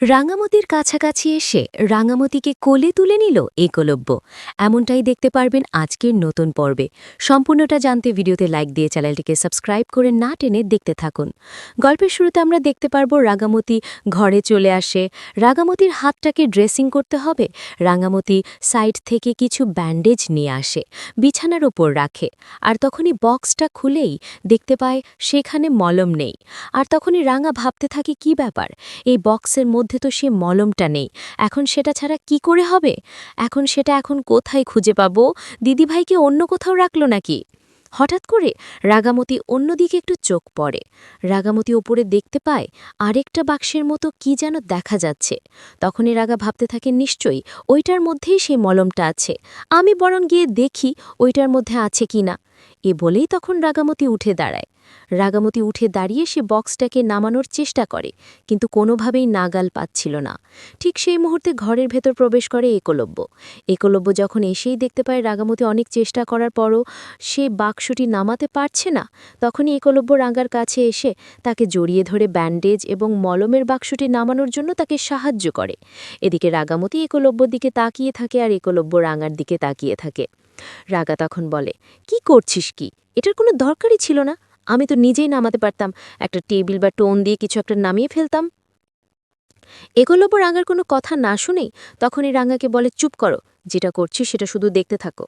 রাঙামতির কাছাকাছি এসে রাঙামতিকে কোলে তুলে নিল একলব্য এমনটাই দেখতে পারবেন আজকের নতুন পর্বে। সম্পূর্ণটা জানতে ভিডিওতে লাইক দিয়ে চ্যানেলটিকে সাবস্ক্রাইব করে না টেনে দেখতে থাকুন। গল্পের শুরুতে আমরা দেখতে পারব রাঙামতি ঘরে চলে আসে। রাঙামতির হাতটাকে ড্রেসিং করতে হবে। রাঙামতি সাইড থেকে কিছু ব্যান্ডেজ নিয়ে আসে, বিছানার ওপর রাখে। আর তখনই বক্সটা খুলেই দেখতে পায় সেখানে মলম নেই। আর তখনই রাঙা ভাবতে থাকে, কি ব্যাপার? এই বক্সের মধ্যে তো সে মলমটা নেই। এখন সেটা ছাড়া কি করে হবে? এখন সেটা এখন কোথায় খুঁজে পাবো? দিদিভাইকে অন্য কোথাও রাখল নাকি? হঠাৎ করে রাগামতি অন্যদিকে একটু চোখ পড়ে। রাগামতি ওপরে দেখতে পায় আরেকটা বাক্সের মতো কি যেন দেখা যাচ্ছে। তখনই রাগা ভাবতে থাকে, নিশ্চয়ই ওইটার মধ্যেই সেই মলমটা আছে। আমি বরং গিয়ে দেখি ওইটার মধ্যে আছে কি না এ বলেই তখন রাগামতি উঠে দাঁড়ায়। রাগামতি উঠে দাঁড়িয়ে সে বক্সটাকে নামানোর চেষ্টা করে, কিন্তু কোনোভাবেই নাগাল পাচ্ছিল না। ঠিক সেই মুহূর্তে ঘরের ভেতর প্রবেশ করে একলব্য। একলব্য যখন এসেই দেখতে পায় রাগামতি অনেক চেষ্টা করার পরও সে বাক্সটি নামাতে পারছে না, তখনই একলব্য রাঙ্গার কাছে এসে তাকে জড়িয়ে ধরে ব্যান্ডেজ এবং মলমের বাক্সটি নামানোর জন্য তাকে সাহায্য করে। এদিকে রাগামতি একলব্যর দিকে তাকিয়ে থাকে আর একলব্য রাঙার দিকে তাকিয়ে থাকে। রাগা তখন বলে, কি করছিস কি? এটার কোনো দরকারই ছিল না। আমি তো নিজেই নামাতে পারতাম। একটা টেবিল বা টোন দিয়ে কিছু একটা নামিয়ে ফেলতাম। একলব্য রাঙার কোনো কথা না শুনেই তখনই রাঙাকে বলে, চুপ করো। যেটা করছি সেটা শুধু দেখতে থাকো।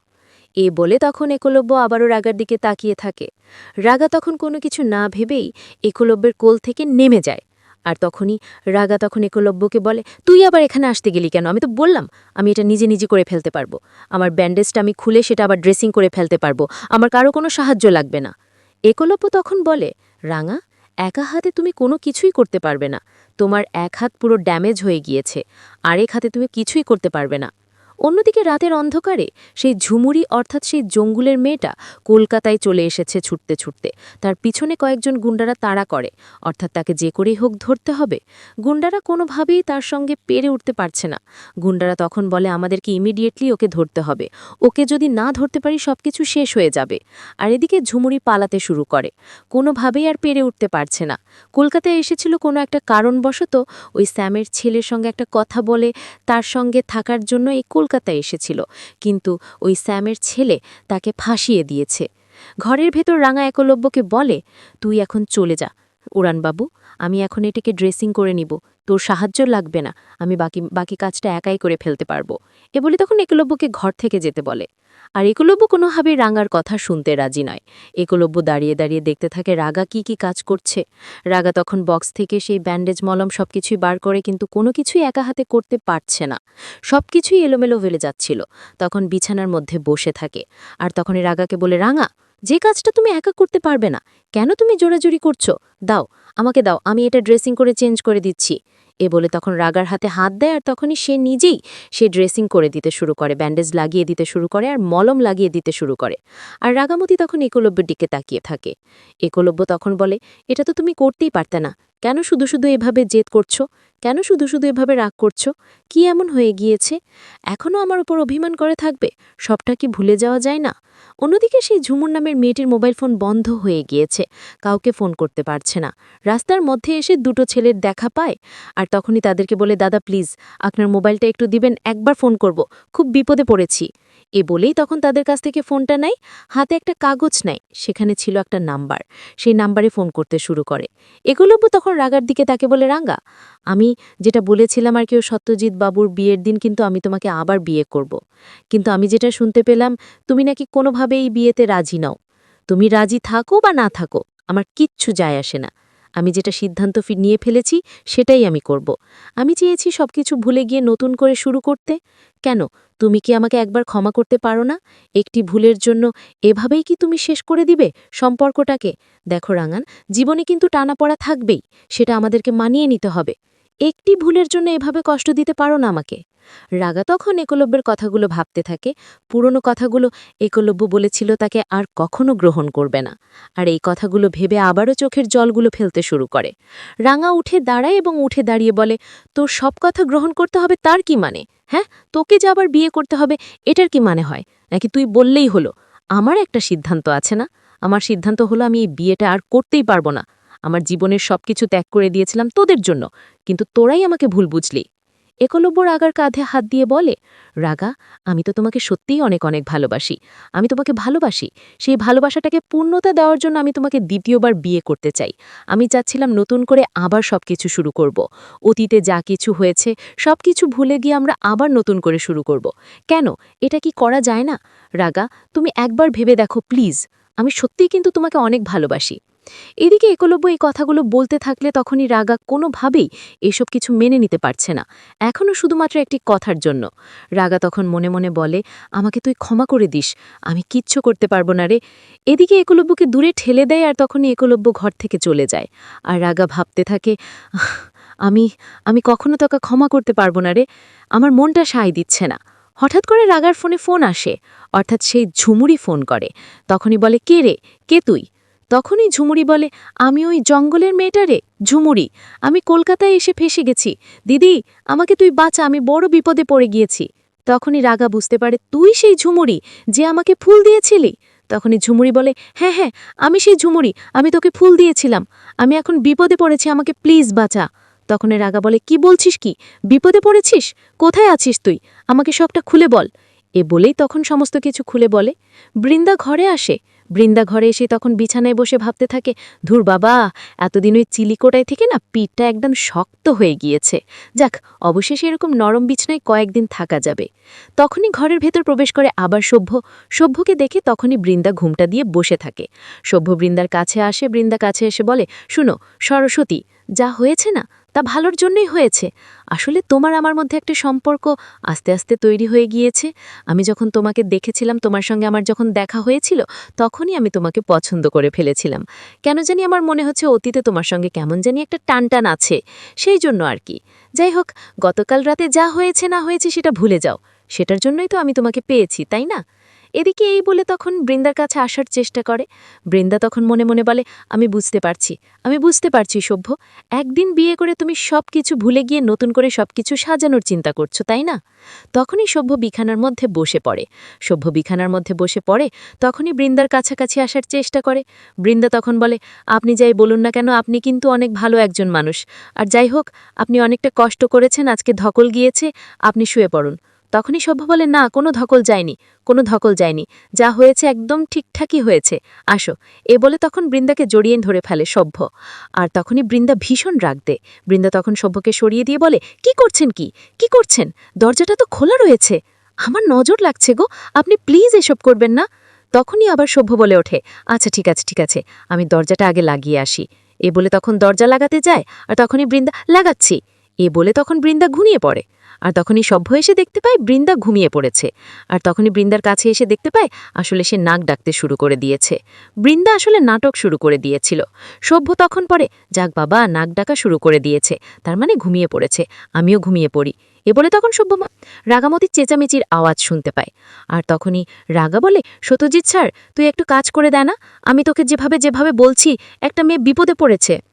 এ বলে তখন একলব্য আবারও রাগার দিকে তাকিয়ে থাকে। রাগা তখন কোনো কিছু না ভেবেই একলব্যের কোল থেকে নেমে যায়। আর তখনই রাগা তখন একলব্যকে বলে, তুই আবার এখানে আসতে গেলি কেন? আমি তো বললাম, আমি এটা নিজে নিজে করে ফেলতে পারব। আমার ব্যান্ডেজটা আমি খুলে সেটা আবার ড্রেসিং করে ফেলতে পারব। আমার কারও কোনো সাহায্য লাগবে না। একলব্য তখন বলে, রাঙা, একা হাতে তুমি কোনো কিছুই করতে পারবে না। তোমার এক হাত পুরো ড্যামেজ হয়ে গিয়েছে। আর এক হাতে তুমি কিছুই করতে পারবে না। অন্যদিকে রাতের অন্ধকারে সেই ঝুমুরি অর্থাৎ সেই জঙ্গুলের মেয়েটা কলকাতায় চলে এসেছে ছুটতে ছুটতে। তার পিছনে কয়েকজন গুন্ডারা তাড়া করে, অর্থাৎ তাকে যে করেই হোক ধরতে হবে। গুন্ডারা কোনোভাবেই তার সঙ্গে পেরে উঠতে পারছে না। গুন্ডারা তখন বলে আমাদেরকে ইমিডিয়েটলি ওকে ধরতে হবে? ওকে যদি না ধরতে পারি সব কিছু শেষ হয়ে যাবে। আর এদিকে ঝুমুরি পালাতে শুরু করে। কোনোভাবেই আর পেরে উঠতে পারছে না। কলকাতায় এসেছিল কোনো একটা কারণবশত ওই স্যামের ছেলের সঙ্গে একটা কথা বলে, তার সঙ্গে থাকার জন্য এই কলকাতায় এসেছিল, কিন্তু ওই স্যামের ছেলে তাকে ফাঁসিয়ে দিয়েছে। ঘরের ভেতর রাঙা একলব্যকে বলে, তুই এখন চলে যা উড়ানবাবু, আমি এখন এটাকে ড্রেসিং করে নিব। তোর সাহায্য লাগবে না, আমি বাকি বাকি কাজটা একাই করে ফেলতে পারব। এ বলে তখন একলব্যকে ঘর থেকে যেতে বলে। আর একলব্য কোনোভাবে রাঙার কথা শুনতে রাজি নয়। একলব্য দাঁড়িয়ে দাঁড়িয়ে দেখতে থাকে রাগা কি কি কাজ করছে। রাগা তখন বক্স থেকে সেই ব্যান্ডেজ, মলম সবকিছুই বার করে কিন্তু কোনো কিছুই একা হাতে করতে পারছে না। সবকিছুই এলোমেলো ফেলে যাচ্ছিল। তখন বিছানার মধ্যে বসে থাকে। আর তখনই রাগাকে বলে, রাঙা যে কাজটা তুমি একা করতে পারবে না। কেন তুমি জোরাজুরি করছ? দাও, আমাকে দাও, আমি এটা ড্রেসিং করে চেঞ্জ করে দিচ্ছি। এ বলে তখন রাগার হাতে হাত দেয় আর তখনই সে নিজেই সে ড্রেসিং করে দিতে শুরু করে, ব্যান্ডেজ লাগিয়ে দিতে শুরু করে আর মলম লাগিয়ে দিতে শুরু করে। আর রাগামতি তখন একলব্যের দিকে তাকিয়ে থাকে। একলব্য তখন বলে, এটা তো তুমি করতেই পারতে না। কেন শুধু শুধু এভাবে জেদ করছ? কেন শুধু শুধু এভাবে রাগ করছ? কি এমন হয়ে গিয়েছে? এখনও আমার উপর অভিমান করে থাকবে? সবটা কি ভুলে যাওয়া যায় না? অন্যদিকে সেই ঝুমুর নামের মেয়েটির মোবাইল ফোন বন্ধ হয়ে গিয়েছে। কাউকে ফোন করতে পারছে না। রাস্তার মধ্যে এসে দুটো ছেলের দেখা পায় আর তখনই তাদেরকে বলে, দাদা, প্লিজ, আপনার মোবাইলটা একটু দিবেন, একবার ফোন করব। খুব বিপদে পড়েছি। এ বলেই তখন তাদের কাছ থেকে ফোনটা নেয়। হাতে একটা কাগজ নেয়, সেখানে ছিল একটা নাম্বার। সেই নাম্বারে ফোন করতে শুরু করে। একলব্য তখন রাগার দিকে তাকে বলে, রাঙ্গা, আমি যেটা বলেছিলাম আর কেউ সত্যজিৎ বাবুর বিয়ের দিন কিন্তু আমি তোমাকে আবার বিয়ে করব। কিন্তু আমি যেটা শুনতে পেলাম, তুমি নাকি কোনোভাবে এই বিয়েতে রাজি নাও। তুমি রাজি থাকো বা না থাকো, আমার কিচ্ছু যায় আসে না। আমি যেটা সিদ্ধান্ত নিয়ে ফেলেছি, সেটাই আমি করব। আমি চেয়েছি সব কিছু ভুলে গিয়ে নতুন করে শুরু করতে। কেন? তুমি কি আমাকে একবার ক্ষমা করতে পারো না? একটি ভুলের জন্য এভাবেই কি তুমি শেষ করে দিবে সম্পর্কটাকে? দেখো রাঙান, জীবনে কিন্তু টানা পড়া থাকবেই, সেটা আমাদেরকে মানিয়ে নিতে হবে। একটি ভুলের জন্য এভাবে কষ্ট দিতে পারো না আমাকে। রাগা তখন একলব্যের কথাগুলো ভাবতে থাকে। পুরনো কথাগুলো একলব্য বলেছিল তাকে আর কখনো গ্রহণ করবে না। আর এই কথাগুলো ভেবে আবারও চোখের জলগুলো ফেলতে শুরু করে। রাঙা উঠে দাঁড়ায় এবং উঠে দাঁড়িয়ে বলে, তোর সব কথা গ্রহণ করতে হবে তার কি মানে? হ্যাঁ তোকে যে আবার বিয়ে করতে হবে, এটার কি মানে হয়? নাকি তুই বললেই হলো, আমার একটা সিদ্ধান্ত আছে না? আমার সিদ্ধান্ত হলো আমি এই বিয়েটা আর করতেই পারব না। আমার জীবনের সবকিছু ত্যাগ করে দিয়েছিলাম তোদের জন্য, কিন্তু তোরাই আমাকে ভুল বুঝলি। একলব্য রাগার কাঁধে হাত দিয়ে বলে, রাগা, আমি তো তোমাকে সত্যিই অনেক অনেক ভালোবাসি। আমি তোমাকে ভালোবাসি। সেই ভালোবাসাটাকে পূর্ণতা দেওয়ার জন্য আমি তোমাকে দ্বিতীয়বার বিয়ে করতে চাই। আমি চাচ্ছিলাম নতুন করে আবার সবকিছু শুরু করব। অতীতে যা কিছু হয়েছে, সবকিছু ভুলে গিয়ে আমরা আবার নতুন করে শুরু করব। কেন? এটা কি করা যায় না? রাগা, তুমি একবার ভেবে দেখো, প্লিজ। আমি সত্যিই কিন্তু তোমাকে অনেক ভালোবাসি। এদিকে একলব্য এই কথাগুলো বলতে থাকলে তখনই রাগা কোনোভাবেই এসব কিছু মেনে নিতে পারছে না। এখনও শুধুমাত্র একটি কথার জন্য। রাগা তখন মনে মনে বলে, আমাকে তুই ক্ষমা করে দিস, আমি কিচ্ছু করতে পারব না রে। এদিকে একলব্যকে দূরে ঠেলে দেয় আর তখনই একলব্য ঘর থেকে চলে যায়। আর রাগা ভাবতে থাকে আমি আমি কখনো তোকে ক্ষমা করতে পারব না রে, আমার মনটা সায় দিচ্ছে না। হঠাৎ করে রাগার ফোনে ফোন আসে, অর্থাৎ সেই ঝুমুরি ফোন করে। তখনই বলে, কে রে? কে তুই? তখনই ঝুমুরি বলে, আমি ওই জঙ্গলের মেয়েটা রে, ঝুমুরি। আমি কলকাতায় এসে ফেসে গেছি। দিদি, আমাকে তুই বাঁচা, আমি বড় বিপদে পড়ে গিয়েছি তখনই রাগা বুঝতে পারে, তুই সেই ঝুমুরি যে আমাকে ফুল দিয়েছিলি তখনই ঝুমুরি বলে হ্যাঁ হ্যাঁ আমি সেই ঝুমুরি, আমি তোকে ফুল দিয়েছিলাম। আমি এখন বিপদে পড়েছি, আমাকে প্লিজ বাঁচা তখনই রাগা বলে, কি বলছিস কি? বিপদে পড়েছিস? কোথায় আছিস তুই? আমাকে সবটা খুলে বল এ বলেই তখন সমস্ত কিছু খুলে বলে। বৃন্দা ঘরে আসে বৃন্দা ঘরে এসে তখন বিছানায় বসে ভাবতে থাকে, ধুর বাবা, এতদিন ওই চিলিকোটায় থেকে না পিঠটা একদম শক্ত হয়ে গিয়েছে। যাক, অবশেষে এরকম নরম বিছনায় কয়েকদিন থাকা যাবে। তখনই ঘরের ভেতর প্রবেশ করে আবার সভ্য। সভ্যকে দেখে তখনই বৃন্দা ঘুমটা দিয়ে বসে থাকে। সভ্য বৃন্দার কাছে আসে, বৃন্দা কাছে এসে বলে, শুনো, সরস্বতী, যা হয়েছে না তা ভালোর জন্যই হয়েছে। আসলে তোমার আমার মধ্যে একটা সম্পর্ক আস্তে আস্তে তৈরি হয়ে গিয়েছে। আমি যখন তোমাকে দেখেছিলাম, তোমার সঙ্গে আমার যখন দেখা হয়েছিল, তখনই আমি তোমাকে পছন্দ করে ফেলেছিলাম। কেন জানি আমার মনে হচ্ছে অতীতে তোমার সঙ্গে কেমন জানি একটা টান টান আছে। সেই জন্য আর কি। যাই হোক, গতকাল রাতে যা হয়েছে না হয়েছে সেটা ভুলে যাও। সেটার জন্যই তো আমি তোমাকে পেয়েছি, তাই না? এদিকে এই বলে তখন বৃন্দার কাছে আসার চেষ্টা করে। বৃন্দা তখন মনে মনে বলে, আমি বুঝতে পারছি, আমি বুঝতে পারছি সভ্য। একদিন বিয়ে করে তুমি সব কিছু ভুলে গিয়ে নতুন করে সব কিছু সাজানোর চিন্তা করছ, তাই না? তখনই সভ্য বিখানার মধ্যে বসে পড়ে। সভ্য বিখানার মধ্যে বসে পড়ে, তখনই বৃন্দার কাছাকাছি আসার চেষ্টা করে। বৃন্দা তখন বলে, আপনি যাই বলুন না কেন, আপনি কিন্তু অনেক ভালো একজন মানুষ। আর যাই হোক, আপনি অনেকটা কষ্ট করেছেন, আজকে ধকল গিয়েছে, আপনি শুয়ে পড়ুন। তখনই সভ্য বলে, না, কোনো ধকল যায়নি, কোনো ধকল যায়নি। যা হয়েছে একদম ঠিকঠাকই হয়েছে। আসো। এ বলে তখন বৃন্দাকে জড়িয়ে ধরে ফেলে সভ্য। আর তখনই বৃন্দা ভীষণ রাগ দেয়। বৃন্দা তখন সভ্যকে সরিয়ে দিয়ে বলে, কি করছেন কি? কি করছেন? দরজাটা তো খোলা রয়েছে। আমার নজর লাগছে গো। আপনি প্লিজ এসব করবেন না। তখনই আবার সভ্য বলে ওঠে আচ্ছা ঠিক আছে ঠিক আছে। আমি দরজাটা আগে লাগিয়ে আসি। এ বলে তখন দরজা লাগাতে যায়, আর তখনই বৃন্দা, লাগাচ্ছি। এ বলে তখন বৃন্দা ঘুমিয়ে পড়ে। আর তখনই সভ্য এসে দেখতে পায় বৃন্দা ঘুমিয়ে পড়েছে। আর তখনই বৃন্দার কাছে এসে দেখতে পায় আসলে সে নাক ডাকতে শুরু করে দিয়েছে। বৃন্দা আসলে নাটক শুরু করে দিয়েছিল। সভ্য তখন পরে যাক বাবা, নাক ডাকা শুরু করে দিয়েছে। তার মানে ঘুমিয়ে পড়েছে। আমিও ঘুমিয়ে পড়ি। এ বলে তখন সভ্য রাগামতির চেঁচামেচির আওয়াজ শুনতে পায়। আর তখনই রাগা বলে, সত্যজিৎ স্যার, তুই একটু কাজ করে দেয় না আমি তোকে যেভাবে যেভাবে বলছি, একটা মেয়ে বিপদে পড়েছে।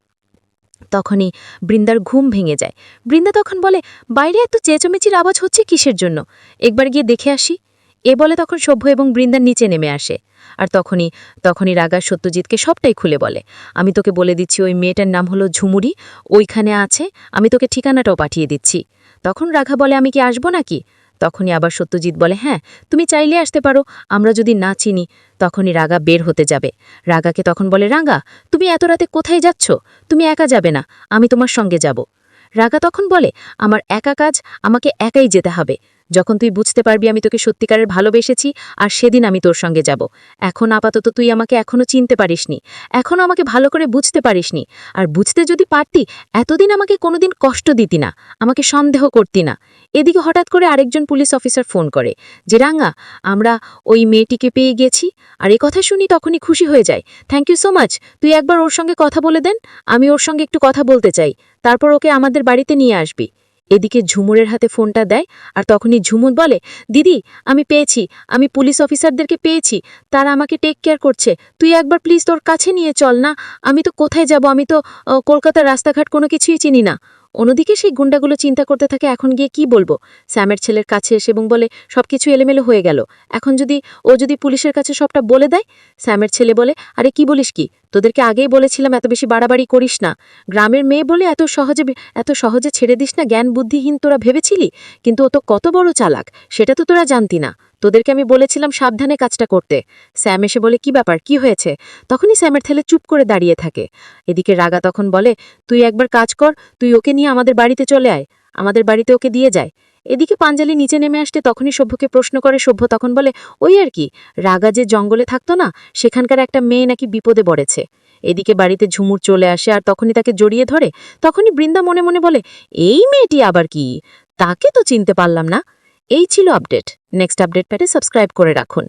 তখনই বৃন্দার ঘুম ভেঙে যায়। বৃন্দা তখন বলে, বাইরে এত চেঁচমেচির আওয়াজ হচ্ছে কিসের জন্য? একবার গিয়ে দেখে আসি। এ বলে তখন সভ্য এবং বৃন্দার নিচে নেমে আসে। আর তখনই তখনই রাগা সত্যজিৎকে সবটাই খুলে বলে, আমি তোকে বলে দিচ্ছি, ওই মেয়েটার নাম হলো ঝুমুরি, ওইখানে আছে, আমি তোকে ঠিকানাটাও পাঠিয়ে দিচ্ছি। তখন রাঘা বলে, আমি কি আসব নাকি? তখনই আবার সত্যজিৎ বলে হ্যাঁ তুমি চাইলে আসতে পারো, আমরা যদি না চিনি, তখনই রাগা বের হতে যাবে। রাগাকে তখন বলে রাঙ্গা তুমি এত রাতে কোথায় যাচ্ছ? তুমি একা যাবে না, আমি তোমার সঙ্গে যাব। রাগা তখন বলে, আমার একা কাজ, আমাকে একাই যেতে হবে। যখন তুই বুঝতে পারবি আমি তোকে সত্যিকারের ভালোবেসেছি, আর সেদিন আমি তোর সঙ্গে যাব। এখন আপাতত তুই আমাকে এখনও চিনতে পারিসনি। এখনও আমাকে ভালো করে বুঝতে পারিসনি। আর বুঝতে যদি পারতি, এতদিন আমাকে কোনোদিন কষ্ট দিতি না, আমাকে সন্দেহ করতি না। এদিকে হঠাৎ করে আরেকজন পুলিশ অফিসার ফোন করে যে রাঙ্গা আমরা ওই মেয়েটিকে পেয়ে গেছি, আর এ কথা শুনি তখনই খুশি হয়ে যায়। থ্যাংক ইউ সো মাচ তুই একবার ওর সঙ্গে কথা বলে দেন, আমি ওর সঙ্গে একটু কথা বলতে চাই। তারপর ওকে আমাদের বাড়িতে নিয়ে আসবি। এদিকে ঝুমুরের হাতে ফোনটা দেয় আর তখনই ঝুমুর বলে, দিদি, আমি পেয়েছি, আমি পুলিশ অফিসারদেরকে পেয়েছি, তারা আমাকে টেক কেয়ার করছে। তুই একবার প্লিজ তোর কাছে নিয়ে চল না, আমি তো কোথায় যাব? আমি তো কলকাতার রাস্তাঘাট কোনো কিছুই চিনি না। অন্যদিকে সেই গুন্ডাগুলো চিন্তা করতে থাকে, এখন গিয়ে কি বলব? স্যামের ছেলের কাছে এসে এবং বলে, সবকিছু এলোমেলো হয়ে গেল। এখন যদি, ও যদি পুলিশের কাছে সবটা বলে দেয়? স্যামের ছেলে বলে, আরে কি বলিস কি? তোদেরকে আগেই বলেছিলাম এত বেশি বাড়াবাড়ি করিস না। গ্রামের মেয়ে বলে এত সহজে এত সহজে ছেড়ে দিস না জ্ঞান বুদ্ধিহীন তোরা ভেবেছিলি? কিন্তু ও তো কত বড় চালাক, সেটা তো তোরা জানতি না। তোদেরকে আমি বলেছিলাম সাবধানে কাজটা করতে। স্যাম এসে বলে, কি ব্যাপার? কি হয়েছে? তখনই স্যামের ছেলে চুপ করে দাঁড়িয়ে থাকে। এদিকে রাগা তখন বলে, তুই একবার কাজ কর, তুই ওকে নিয়ে আমাদের বাড়িতে চলে আয়। আমাদের বাড়িতে ওকে দিয়ে যায়। এদিকে পাঞ্জালি নিচে নেমে আসতে তখনই সভ্যকে প্রশ্ন করে। সভ্য তখন বলে, ওই আর কি? রাগা যে জঙ্গলে থাকতো না, সেখানকার একটা মেয়ে নাকি বিপদে পড়েছে। এদিকে বাড়িতে ঝুমুর চলে আসে আর তখনই তাকে জড়িয়ে ধরে। তখনই বৃন্দা মনে মনে বলে, এই মেয়েটি আবার কি? তাকে তো চিনতে পারলাম না। এই ছিল আপডেট। নেক্সট আপডেট প্যাটে সাবস্ক্রাইব করে রাখুন।